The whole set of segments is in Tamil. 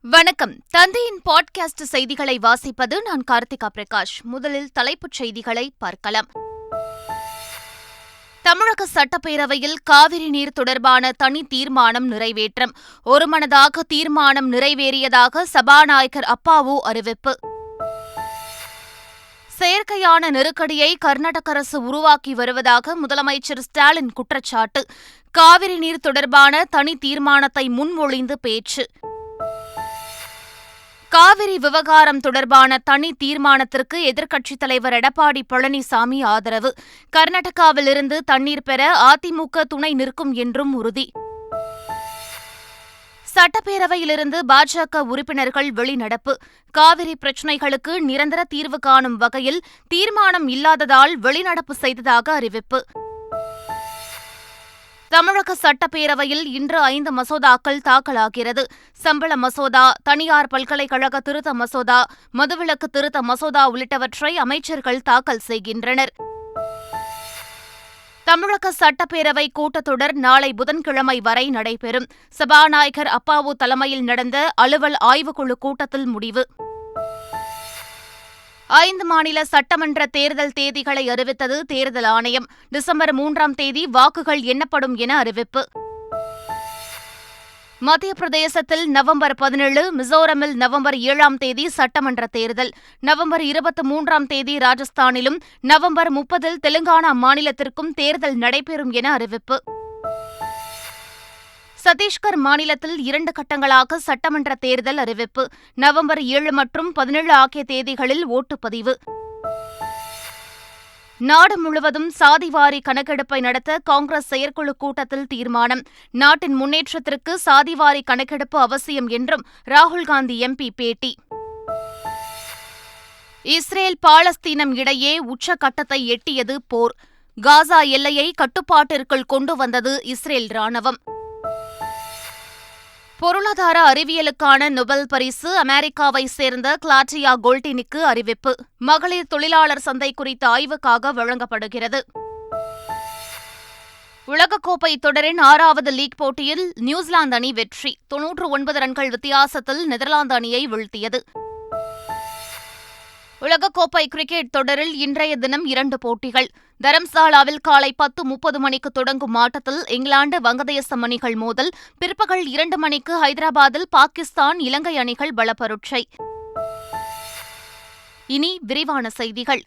வணக்கம். தந்தையின் பாட்காஸ்ட் செய்திகளை வாசிப்பது நான் கார்த்திகா பிரகாஷ். முதலில் தலைப்புச் செய்திகளை பார்க்கலாம். தமிழக சட்டப்பேரவையில் காவிரி நீர் தொடர்பான தனி தீர்மானம் நிறைவேற்றம். ஒருமனதாக தீர்மானம் நிறைவேறியதாக சபாநாயகர் அப்பாவு அறிவிப்பு. செயற்கையான நெருக்கடியை கர்நாடக அரசு உருவாக்கி வருவதாக முதலமைச்சர் ஸ்டாலின் குற்றச்சாட்டு. காவிரி நீர் தொடர்பான தனி தீர்மானத்தை முன்மொழிந்து பேச்சு. காவிரி விவகாரம் தொடர்பான தனி தீர்மானத்திற்கு எதிர்க்கட்சித் தலைவர் எடப்பாடி பழனிசாமி ஆதரவு. கர்நாடகாவிலிருந்து தண்ணீர் பெற அதிமுக துணை நிற்கும் என்றும் உறுதி. சட்டப்பேரவையிலிருந்து பாஜக உறுப்பினர்கள் வெளிநடப்பு. காவிரி பிரச்சினைகளுக்கு நிரந்தர தீர்வு காணும் வகையில் தீர்மானம் இல்லாததால் வெளிநடப்பு செய்ததாக அறிவிப்பு. தமிழக சட்டப்பேரவையில் இன்று ஐந்து மசோதாக்கள் தாக்கலாகிறது. சம்பள மசோதா தனியார் பல்கலைக்கழக திருத்த மசோதா மதுவிலக்கு திருத்த மசோதா உள்ளிட்டவற்றை அமைச்சர்கள் தாக்கல் செய்கின்றனர். தமிழக சட்டப்பேரவை கூட்டத்தொடர் நாளை புதன்கிழமை வரை நடைபெறும். சபாநாயகர் அப்பாவு தலைமையில் நடந்த அலுவல் ஆய்வுக்குழு கூட்டத்தில் முடிவு. ஐந்து மாநில சட்டமன்ற தேர்தல் தேதிகளை அறிவித்தது தேர்தல் ஆணையம். டிசம்பர் மூன்றாம் தேதி வாக்குகள் எண்ணப்படும் என அறிவிப்பு. மத்திய பிரதேசத்தில் நவம்பர் பதினேழு மிசோரமில் நவம்பர் ஏழாம் தேதி சட்டமன்ற தேர்தல். நவம்பர் இருபத்தி மூன்றாம் தேதி ராஜஸ்தானிலும் நவம்பர் முப்பதில் தெலுங்கானா மாநிலத்திற்கும் தேர்தல் நடைபெறும் என அறிவிப்பு. சத்தீஸ்கர் மாநிலத்தில் இரண்டு கட்டங்களாக சட்டமன்ற தேர்தல் அறிவிப்பு நவம்பர் ஏழு மற்றும் பதினேழு ஆகிய தேதிகளில் ஓட்டுப்பதிவு. நாடு முழுவதும் சாதிவாரி கணக்கெடுப்பை நடத்த காங்கிரஸ் செயற்குழு கூட்டத்தில் தீர்மானம். நாட்டின் முன்னேற்றத்திற்கு சாதிவாரி கணக்கெடுப்பு அவசியம் என்றும் ராகுல்காந்தி எம்பி பேட்டி. இஸ்ரேல் பாலஸ்தீனம் இடையே உச்சகட்டத்தை எட்டியது போர். காசா எல்லையை கட்டுப்பாட்டிற்குள் கொண்டு வந்தது இஸ்ரேல் ராணுவம் பொருளாதார அறிவியலுக்கான நொபல் பரிசு அமெரிக்காவை சேர்ந்த கிளாட்டியா கோல்டினுக்கு அறிவிப்பு. மகளிர் தொழிலாளர் சந்தை குறித்த ஆய்வுக்காக வழங்கப்படுகிறது. உலகக்கோப்பை தொடரின் ஆறாவது லீக் போட்டியில் நியூசிலாந்து அணி வெற்றி. தொன்னூற்று ஒன்பது ரன்கள் வித்தியாசத்தில் நெதர்லாந்து அணியை வீழ்த்தியது. உலகக்கோப்பை கிரிக்கெட் தொடரில் இன்றைய தினம் இரண்டு போட்டிகள். தரம்சாலாவில் காலை பத்து முப்பது மணிக்கு தொடங்கும் ஆட்டத்தில் இங்கிலாந்து வங்கதேசம் அணிகள் மோதல் பிற்பகல் இரண்டு மணிக்கு ஹைதராபாத்தில் பாகிஸ்தான் இலங்கை அணிகள் பலப்பருட்சை இனி விரிவான செய்திகள்.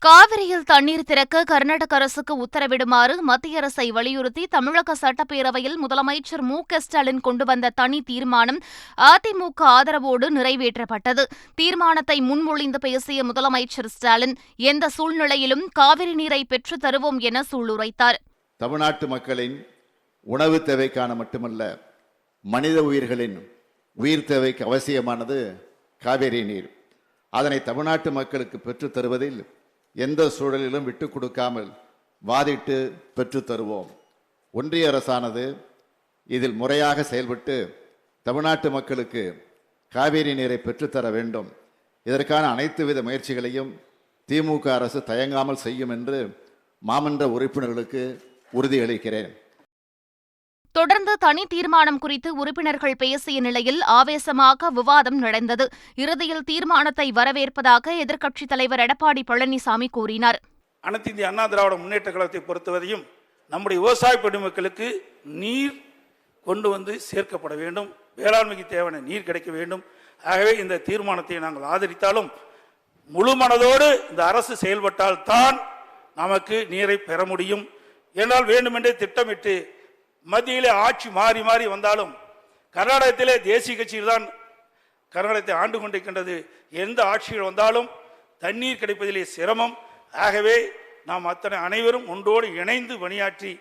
காவிரியில் தண்ணீர் திறக்க கர்நாடக அரசுக்கு உத்தரவிடுமாறு மத்திய அரசை வலியுறுத்தி தமிழக சட்டப்பேரவையில் முதலமைச்சர் மு க ஸ்டாலின் கொண்டு வந்த தனி தீர்மானம் அதிமுக ஆதரவோடு நிறைவேற்றப்பட்டது. தீர்மானத்தை முன்மொழிந்து பேசிய முதலமைச்சர் ஸ்டாலின் எந்த சூழ்நிலையிலும் காவிரி நீரை பெற்றுத் தருவோம் என சூளுரைத்தார். தமிழ்நாட்டு மக்களின் உணவு தேவைக்கான மட்டுமல்ல மனித உயிர்களின் உயிர் தேவைக்கு அவசியமானது காவிரி நீர். அதனை தமிழ்நாட்டு மக்களுக்கு பெற்றுத் தருவதில் எந்த சூழலிலும் விட்டு கொடுக்காமல் வாதிட்டு பெற்று தருவோம். ஒன்றிய அரசானது இதில் முறையாக செயல்பட்டு தமிழ்நாட்டு மக்களுக்கு காவேரி நீரை பெற்றுத்தர வேண்டும். இதற்கான அனைத்து வித முயற்சிகளையும் திமுக அரசு தயங்காமல் செய்யும் என்று மாமன்ற உறுப்பினர்களுக்கு உறுதியளிக்கிறேன். தொடர்ந்து தனி தீர்மானம் குறித்து உறுப்பினர்கள் பேசிய நிலையில் ஆவேசமாக விவாதம் நடந்தது. இறுதியில் தீர்மானத்தை வரவேற்பதாக எதிர்க்கட்சித் தலைவர் எடப்பாடி பழனிசாமி கூறினார். அனைத்து இந்திய அண்ணா திராவிட முன்னேற்ற கழகத்தை பொறுத்தவரையும் நம்முடைய விவசாய பெருமக்களுக்கு நீர் கொண்டு வந்து சேர்க்கப்பட வேண்டும். வேளாண்மைக்கு தேவையான நீர் கிடைக்க வேண்டும். ஆகவே இந்த தீர்மானத்தை நாங்கள் ஆதரித்தாலும் முழு மனதோடு இந்த அரசு செயல்பட்டால் தான் நமக்கு நீரை பெற முடியும். என்றால் வேண்டுமென்றே திட்டமிட்டு மத்தியிலே ஆட்சி மாறி மாறி வந்தாலும் கர்நாடகத்திலே தேசிய கட்சியில் தான் கர்நாடகத்தை ஆண்டு கொண்டிருக்கின்றது. எந்த ஆட்சிகள் வந்தாலும் தண்ணீர் கிடைப்பதிலே சிரமம். ஆகவே நாம் அத்தனை அனைவரும் ஒன்றோடு இணைந்து பணியாற்றி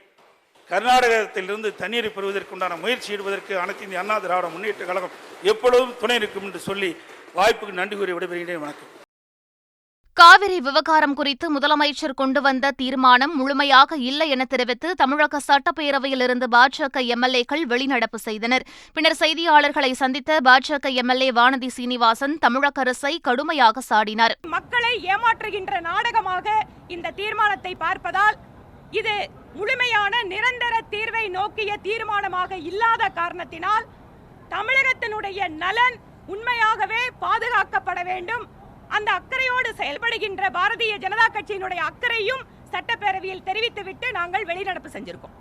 கர்நாடகத்திலிருந்து தண்ணீரை பெறுவதற்குண்டான முயற்சி ஈடுவதற்கு அனைத்து இந்திய அண்ணா திராவிட முன்னேற்ற கழகம் எப்பொழுதும் துணை இருக்கும் என்று சொல்லி வாய்ப்புக்கு நன்றி கூறி விடைபெறுகிறேன். வணக்கம். காவிரி விவகாரம் குறித்து முதலமைச்சர் கொண்டு வந்த தீர்மானம் முழுமையாக இல்லை என தெரிவித்து தமிழக சட்டப்பேரவையிலிருந்து பாஜக எம்எல்ஏக்கள் வெளிநடப்பு செய்தனர். பின்னர் செய்தியாளர்களை சந்தித்த பாஜக எம்எல்ஏ வானதி சீனிவாசன் தமிழக அரசை கடுமையாக சாடினார். மக்களை ஏமாற்றுகின்ற நாடகமாக இந்த தீர்மானத்தை பார்ப்பதால் இது முழுமையான நிரந்தர தீர்வை நோக்கிய தீர்மானமாக இல்லாத காரணத்தினால் தமிழகத்தினுடைய நலன் உண்மையாகவே பாதுகாக்கப்பட வேண்டும். அந்த அக்கறையோடு செயல்படுகின்ற பாரதிய ஜனதா கட்சியினுடைய அக்கறையும் சட்டப்பேரவையில் தெரிவித்துவிட்டு நாங்கள் வெளிநடப்பு செஞ்சிருக்கோம்.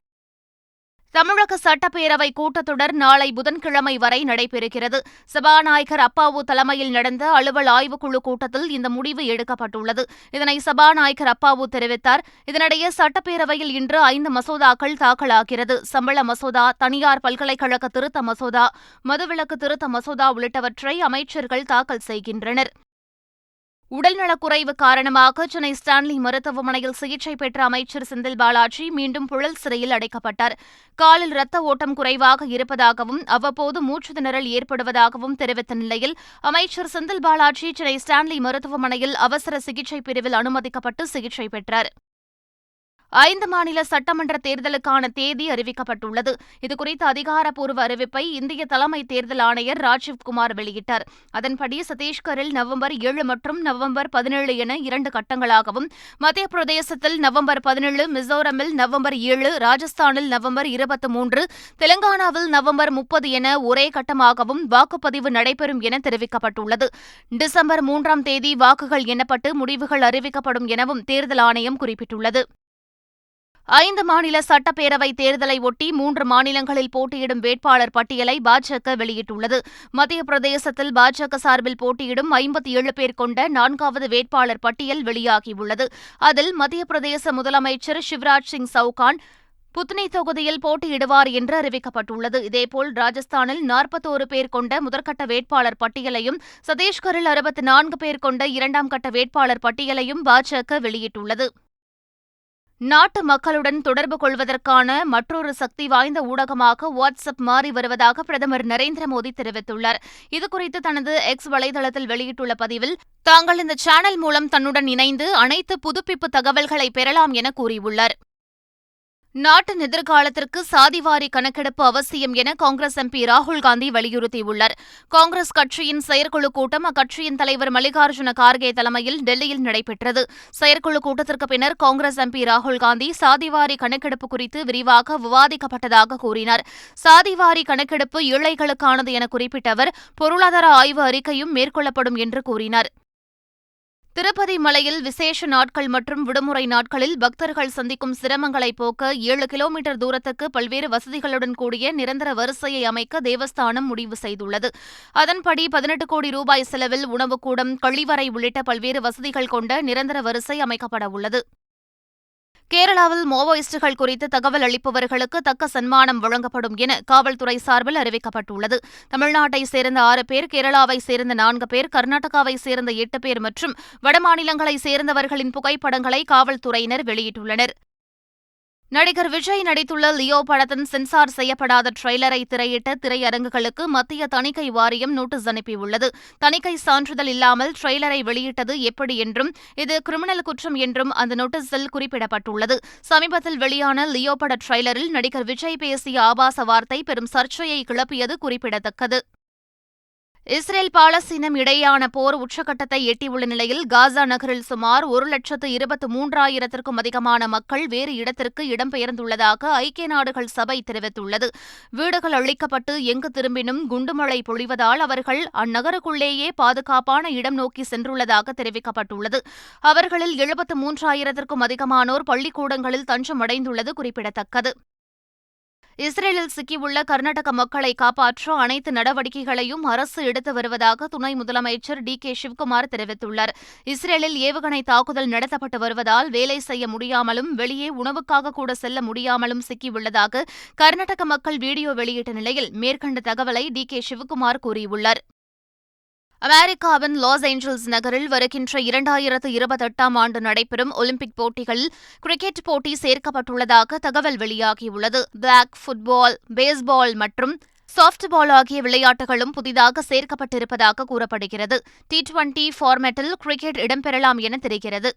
தமிழக சட்டப்பேரவை கூட்டத்தொடர் நாளை புதன்கிழமை வரை நடைபெறுகிறது. சபாநாயகர் அப்பாவு தலைமையில் நடந்த அலுவல் ஆய்வுக்குழு கூட்டத்தில் இந்த முடிவு எடுக்கப்பட்டுள்ளது. இதனை சபாநாயகர் அப்பாவு தெரிவித்தார். இதனிடையே சட்டப்பேரவையில் இன்று ஐந்து மசோதாக்கள் தாக்கலாகிறது. சம்பள மசோதா தனியார் பல்கலைக்கழக திருத்த மசோதா மதுவிலக்கு திருத்த மசோதா உள்ளிட்டவற்றை அமைச்சர்கள் தாக்கல் செய்கின்றனர். உடல்நலக்குறைவு காரணமாக சென்னை ஸ்டான்லி மருத்துவமனையில் சிகிச்சை பெற்ற அமைச்சர் செந்தில் பாலாஜி மீண்டும் புழல் சிறையில் அடைக்கப்பட்டார். காலில் இரத்த ஓட்டம் குறைவாக இருப்பதாகவும் அவ்வப்போது மூச்சு திணறல் ஏற்படுவதாகவும் தெரிவித்த நிலையில் அமைச்சர் செந்தில் பாலாஜி சென்னை ஸ்டான்லி மருத்துவமனையில் அவசர சிகிச்சை பிரிவில் அனுமதிக்கப்பட்டு சிகிச்சை பெற்றார். ஐந்து மாநில சட்டமன்ற தேர்தலுக்கான தேதி அறிவிக்கப்பட்டுள்ளது. இதுகுறித்த அதிகாரப்பூர்வ அறிவிப்பை இந்திய தலைமை தேர்தல் ஆணையர் ராஜீவ்குமார் வெளியிட்டார். அதன்படி சத்தீஸ்கரில் நவம்பர் ஏழு மற்றும் நவம்பர் பதினேழு என இரண்டு கட்டங்களாகவும் மத்திய பிரதேசத்தில் நவம்பர் பதினேழு மிசோரமில் நவம்பர் ஏழு ராஜஸ்தானில் நவம்பர் இருபத்தி மூன்று தெலங்கானாவில் நவம்பர் முப்பது என ஒரே கட்டமாகவும் வாக்குப்பதிவு நடைபெறும் என தெரிவிக்கப்பட்டுள்ளது. டிசம்பர் மூன்றாம் தேதி வாக்குகள் எண்ணப்பட்டு முடிவுகள் அறிவிக்கப்படும் எனவும் தேர்தல் ஆணையம் குறிப்பிட்டுள்ளது. ஐந்து மாநில சட்டப்பேரவை தேர்தலை ஒட்டி மூன்று மாநிலங்களில் போட்டியிடும் வேட்பாளர் பட்டியலை பாஜக வெளியிட்டுள்ளது. மத்திய பிரதேசத்தில் பாஜக சார்பில் போட்டியிடும் ஐம்பத்தி ஏழு பேர் கொண்ட நான்காவது வேட்பாளர் பட்டியல் வெளியாகியுள்ளது. அதில் மத்திய பிரதேச முதலமைச்சர் சிவராஜ் சிங் சவுகான் புத்னி தொகுதியில் போட்டியிடுவார் என்று அறிவிக்கப்பட்டுள்ளது. இதேபோல் ராஜஸ்தானில் நாற்பத்தோரு பேர் கொண்ட முதற்கட்ட வேட்பாளர் பட்டியலையும் சத்தீஸ்கரில் அறுபத்தி நான்கு பேர் கொண்ட இரண்டாம் கட்ட வேட்பாளர் பட்டியலையும் பாஜக வெளியிட்டுள்ளது. நாட்டு மக்களுடன் தொடர்பு கொள்வதற்கான மற்றொரு சக்தி வாய்ந்த ஊடகமாக வாட்ஸ்அப் மாறி வருவதாக பிரதமர் நரேந்திர மோடி தெரிவித்துள்ளார். இதுகுறித்து தனது எக்ஸ் வலைதளத்தில் வெளியிட்டுள்ள பதிவில் தாங்கள் இந்த சேனல் மூலம் தன்னுடன் இணைந்து அனைத்து புதுப்பிப்பு தகவல்களை பெறலாம் என கூறியுள்ளார். நாட்டின் எதிர்காலத்திற்கு சாதிவாரி கணக்கெடுப்பு அவசியம் என காங்கிரஸ் எம்பி ராகுல் காந்தி வலியுறுத்தியுள்ளார். காங்கிரஸ் கட்சியின் செயற்குழு கூட்டம் அக்கட்சியின் தலைவர் மல்லிகார்ஜுன கார்கே தலைமையில் டெல்லியில் நடைபெற்றது. செயற்குழு கூட்டத்திற்கு பின்னர் காங்கிரஸ் எம்பி ராகுல் காந்தி சாதிவாரி கணக்கெடுப்பு குறித்து விரிவாக விவாதிக்கப்பட்டதாக கூறினார். சாதிவாரி கணக்கெடுப்பு ஏழைகளுக்கானது என குறிப்பிட்ட அவர் பொருளாதார ஆய்வு அறிக்கையும் மேற்கொள்ளப்படும் என்று கூறினார். திருப்பதி மலையில் விசேஷ நாட்கள் மற்றும் விடுமுறை நாட்களில் பக்தர்கள் சந்திக்கும் சிரமங்களை போக்க ஏழு கிலோமீட்டர் தூரத்துக்கு பல்வேறு வசதிகளுடன் கூடிய நிரந்தர வரிசையை அமைக்க தேவஸ்தானம் முடிவு செய்துள்ளது. அதன்படி பதினெட்டு கோடி ரூபாய் செலவில் உணவுக்கூடம் கழிவறை உள்ளிட்ட பல்வேறு வசதிகள் கொண்ட நிரந்தர வரிசை அமைக்கப்பட உள்ளது. கேரளாவில் மாவோயிஸ்டுகள் குறித்து தகவல் அளிப்பவர்களுக்கு தக்க சன்மானம் வழங்கப்படும் என காவல்துறை சார்பில் அறிவிக்கப்பட்டுள்ளது. தமிழ்நாட்டை சேர்ந்த ஆறு பேர் கேரளாவை சேர்ந்த நான்கு பேர் கர்நாடகாவை சேர்ந்த எட்டு பேர் மற்றும் வடமாநிலங்களை சேர்ந்தவர்களின் புகைப்படங்களை காவல்துறையினர் வெளியிட்டுள்ளனர். நடிகர் விஜய் நடித்துள்ள லியோ படத்தின் சென்சார் செய்யப்படாத ட்ரெய்லரை திரையிட்ட திரையரங்குகளுக்கு மத்திய தணிக்கை வாரியம் நோட்டீஸ் அனுப்பியுள்ளது. தணிக்கை சான்றிதழ் இல்லாமல் ட்ரெய்லரை வெளியிட்டது எப்படி என்றும் இது கிரிமினல் குற்றம் என்றும் அந்த நோட்டீஸில் குறிப்பிடப்பட்டுள்ளது. சமீபத்தில் வெளியான லியோ பட ட்ரெய்லரில் நடிகர் விஜய் பேசிய ஆபாச வார்த்தை பெரும் சர்ச்சையை கிளப்பியது குறிப்பிடத்தக்கது. இஸ்ரேல் பாலஸ்தீனம் இடையேயான போர் உச்சகட்டத்தை எட்டியுள்ள நிலையில் காசா நகரில் சுமார் ஒரு லட்சத்து இருபத்து மூன்றாயிரத்திற்கும் அதிகமான மக்கள் வேறு இடத்திற்கு இடம்பெயர்ந்துள்ளதாக ஐக்கிய நாடுகள் சபை தெரிவித்துள்ளது. வீடுகள் அழிக்கப்பட்டு எங்கு திரும்பினும் குண்டுமழை பொழிவதால் அவர்கள் அந்நகருக்குள்ளேயே பாதுகாப்பான இடம் நோக்கி சென்றுள்ளதாக தெரிவிக்கப்பட்டுள்ளது. அவர்களில் எழுபத்து மூன்றாயிரத்திற்கும் அதிகமானோர் பள்ளிக்கூடங்களில் தஞ்சமடைந்துள்ளது குறிப்பிடத்தக்கது. இஸ்ரேலில் சிக்கியுள்ள கர்நாடக மக்களை காப்பாற்ற அனைத்து நடவடிக்கைகளையும் அரசு எடுத்து வருவதாக துணை முதலமைச்சர் டி கே சிவகுமார் தெரிவித்துள்ளார். இஸ்ரேலில் ஏவுகணை தாக்குதல் நடத்தப்பட்டு வருவதால் வேலை செய்ய முடியாமலும் வெளியே உணவுக்காக கூட செல்ல முடியாமலும் சிக்கியுள்ளதாக கர்நாடக மக்கள் வீடியோ வெளியிட்ட நிலையில் மேற்கண்ட தகவலை டி கே சிவகுமார் கூறியுள்ளார். அமெரிக்காவின் லாஸ் ஏஞ்சல்ஸ் நகரில் வருகின்ற இரண்டாயிரத்து இருபத்தெட்டாம் ஆண்டு நடைபெறும் ஒலிம்பிக் போட்டிகளில் கிரிக்கெட் போட்டி சேர்க்கப்பட்டுள்ளதாக தகவல் வெளியாகியுள்ளது. பிளாக் ஃபுட்பால் பேஸ்பால் மற்றும் சாப்ட்பால் ஆகிய விளையாட்டுகளும் புதிதாக சேர்க்கப்பட்டிருப்பதாக கூறப்படுகிறது. டி டுவெண்டி ஃபார்மேட்டில் கிரிக்கெட் இடம்பெறலாம் என தெரிகிறது.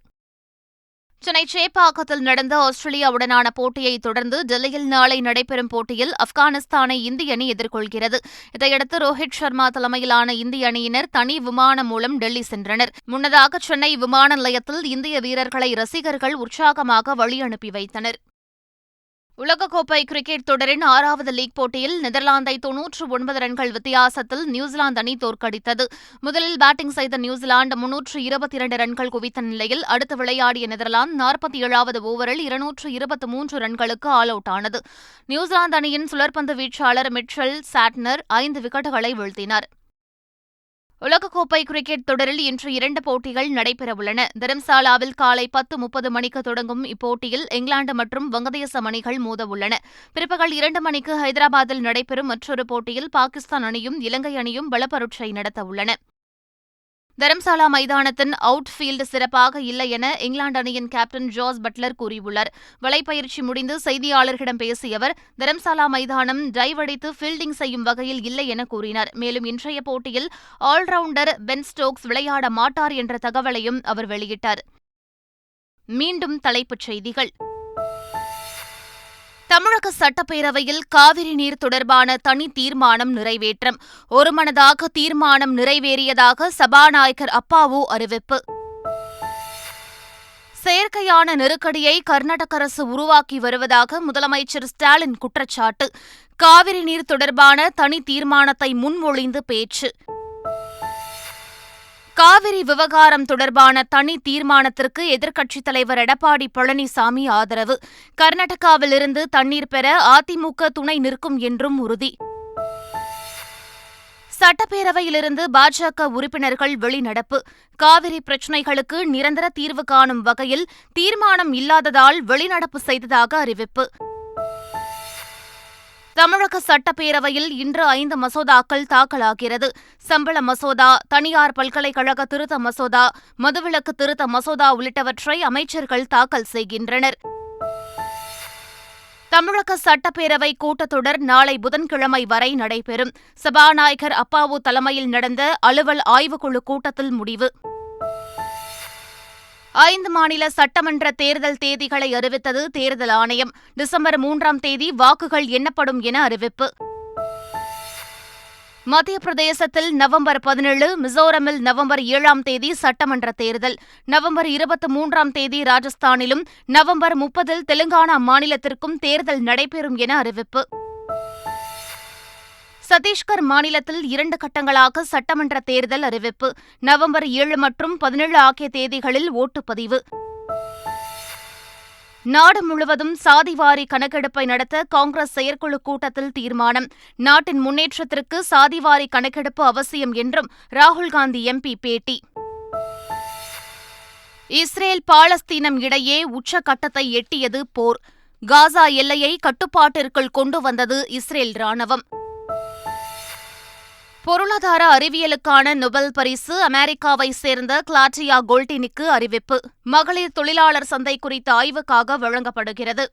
சென்னை சேப்பாக்கத்தில் நடந்த ஆஸ்திரேலியாவுடனான போட்டியை தொடர்ந்து டெல்லியில் நாளை நடைபெறும் போட்டியில் ஆப்கானிஸ்தானை இந்திய அணி எதிர்கொள்கிறது. இதையடுத்து ரோஹித் சர்மா தலைமையிலான இந்திய அணியினர் தனி விமானம் மூலம் டெல்லி சென்றனர். முன்னதாக சென்னை விமான நிலையத்தில் இந்திய வீரர்களை ரசிகர்கள் உற்சாகமாக வழி அனுப்பி வைத்தனர். உலகக்கோப்பை கிரிக்கெட் தொடரின் ஆறாவது லீக் போட்டியில் நெதர்லாந்தை தொன்னூற்று ஒன்பது ரன்கள் வித்தியாசத்தில் நியூசிலாந்து அணி தோற்கடித்தது. முதலில் பேட்டிங் செய்த நியூசிலாந்து முன்னூற்று இருபத்தி இரண்டு ரன்கள் குவித்த நிலையில் அடுத்து விளையாடிய நெதர்லாந்து நாற்பத்தி ஏழாவது ஓவரில் இருநூற்று இருபத்தி மூன்று ரன்களுக்கு ஆல் அவுட் ஆனது. நியூசிலாந்து அணியின் சுழற்பந்து வீச்சாளர் மிட்சல் சாட்னர் ஐந்து விக்கெட்டுகளை வீழ்த்தினார். உலகக்கோப்பை கிரிக்கெட் தொடரில் இன்று இரண்டு போட்டிகள் நடைபெறவுள்ளன. தரம்சாலாவில் காலை பத்து முப்பது மணிக்கு தொடங்கும் இப்போட்டியில் இங்கிலாந்து மற்றும் வங்கதேசம் அணிகள் மோதவுள்ளன. பிற்பகல் இரண்டு மணிக்கு ஹைதராபாத்தில் நடைபெறும் மற்றொரு போட்டியில் பாகிஸ்தான் அணியும் இலங்கை அணியும் பலப்பரட்சை நடத்தவுள்ளன. தரம்சாலா மைதானத்தின் அவுட் ஃபீல்டு சிறப்பாக இல்லை என இங்கிலாந்து அணியின் கேப்டன் ஜார்ஜ் பட்லர் கூறியுள்ளார். வலைப்பயிற்சி முடிந்து செய்தியாளர்களிடம் பேசிய அவர் தரம்சாலா மைதானம் டைவ் அடித்து ஃபீல்டிங் செய்யும் வகையில் இல்லை என கூறினார். மேலும் இன்றைய போட்டியில் ஆல்ரவுண்டர் பென் ஸ்டோக்ஸ் விளையாட மாட்டார் என்ற தகவலையும் அவர் வெளியிட்டார். மீண்டும் தலைப்புச் செய்திகள். தமிழக சட்டப்பேரவையில் காவிரி நீர் தொடர்பான தனி தீர்மானம் நிறைவேற்றம். ஒருமனதாக தீர்மானம் நிறைவேறியதாக சபாநாயகர் அப்பாவு அறிவிப்பு. செயற்கையான நெருக்கடியை கர்நாடக அரசு உருவாக்கி வருவதாக முதலமைச்சர் ஸ்டாலின் குற்றச்சாட்டு. காவிரி நீர் தொடர்பான தனி தீர்மானத்தை முன்மொழிந்து பேச்சு. காவிரி விவகாரம் தொடர்பான தனி தீர்மானத்திற்கு எதிர்க்கட்சித் தலைவர் எடப்பாடி பழனிசாமி ஆதரவு. கர்நாடகாவிலிருந்து தண்ணீர் பெற அதிமுக துணை நிற்கும் என்றும் உறுதி. சட்டப்பேரவையிலிருந்து பாஜக உறுப்பினர்கள் வெளிநடப்பு. காவிரி பிரச்சினைகளுக்கு நிரந்தர தீர்வு காணும் வகையில் தீர்மானம் இல்லாததால் வெளிநடப்பு செய்ததாக அறிவிப்பு. தமிழக சட்டப்பேரவையில் இன்று ஐந்து மசோதாக்கள் தாக்கலாகிறது. சம்பள மசோதா தனியார் பல்கலைக்கழக திருத்த மசோதா மதுவிலக்கு திருத்த மசோதா உள்ளிட்டவற்றை அமைச்சர்கள் தாக்கல் செய்கின்றனர். தமிழக சட்டப்பேரவை கூட்டத்தொடர் நாளை புதன்கிழமை வரை நடைபெறும். சபாநாயகர் அப்பாவு தலைமையில் நடந்த அலுவல் ஆய்வுக்குழு கூட்டத்தில் முடிவு. ஐந்து மாநில சட்டமன்ற தேர்தல் தேதிகளை அறிவித்தது தேர்தல் ஆணையம். டிசம்பர் மூன்றாம் தேதி வாக்குகள் எண்ணப்படும் என அறிவிப்பு. மத்திய பிரதேசத்தில் நவம்பர் பதினேழு மிசோரமில் நவம்பர் ஏழாம் தேதி சட்டமன்ற தேர்தல். நவம்பர் இருபத்தி மூன்றாம் தேதி ராஜஸ்தானிலும் நவம்பர் முப்பதில் தெலுங்கானா மாநிலத்திற்கும் தேர்தல் நடைபெறும் என அறிவிப்பு. சத்தீஸ்கர் மாநிலத்தில் இரண்டு கட்டங்களாக சட்டமன்ற தேர்தல் அறிவிப்பு. நவம்பர் ஏழு மற்றும் பதினேழு ஆகிய தேதிகளில் ஓட்டுப்பதிவு நாடு முழுவதும் சாதிவாரி கணக்கெடுப்பை நடத்த காங்கிரஸ் செயற்குழு கூட்டத்தில் தீர்மானம். நாட்டின் முன்னேற்றத்திற்கு சாதிவாரி கணக்கெடுப்பு அவசியம் என்றும் ராகுல்காந்தி எம்பி பேட்டி. இஸ்ரேல் பாலஸ்தீனம் இடையே உச்சகட்டத்தை எட்டியது போர். காசா எல்லையை கட்டுப்பாட்டிற்குள் கொண்டு வந்தது இஸ்ரேல் ராணுவம் பொருளாதார அறிவியலுக்கான நொபல் பரிசு அமெரிக்காவை சேர்ந்த கிளாட்டியா கோல்டினுக்கு அறிவிப்பு. மகளிர் தொழிலாளர் சந்தை குறித்த ஆய்வுக்காக வழங்கப்படுகிறது.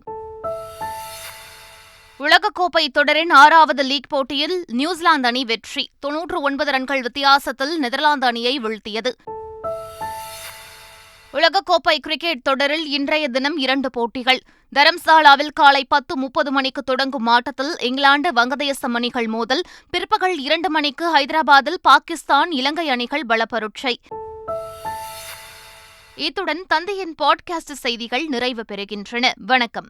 உலகக்கோப்பை தொடரின் ஆறாவது லீக் போட்டியில் நியூசிலாந்து அணி வெற்றி. தொன்னூற்று ஒன்பது ரன்கள் வித்தியாசத்தில் நெதர்லாந்து அணியை வீழ்த்தியது. உலகக்கோப்பை கிரிக்கெட் தொடரில் இன்றைய தினம் இரண்டு போட்டிகள். தரம்சாலாவில் காலை பத்து முப்பது மணிக்கு தொடங்கும் ஆட்டத்தில் இங்கிலாந்து வங்கதேசம் அணிகள் மோதல் பிற்பகல் இரண்டு மணிக்கு ஹைதராபாத்தில் பாகிஸ்தான் இலங்கை அணிகள் பலப்பருட்சை இத்துடன் தந்தையின் பாட்காஸ்ட் செய்திகள் நிறைவு பெறுகின்றன. வணக்கம்.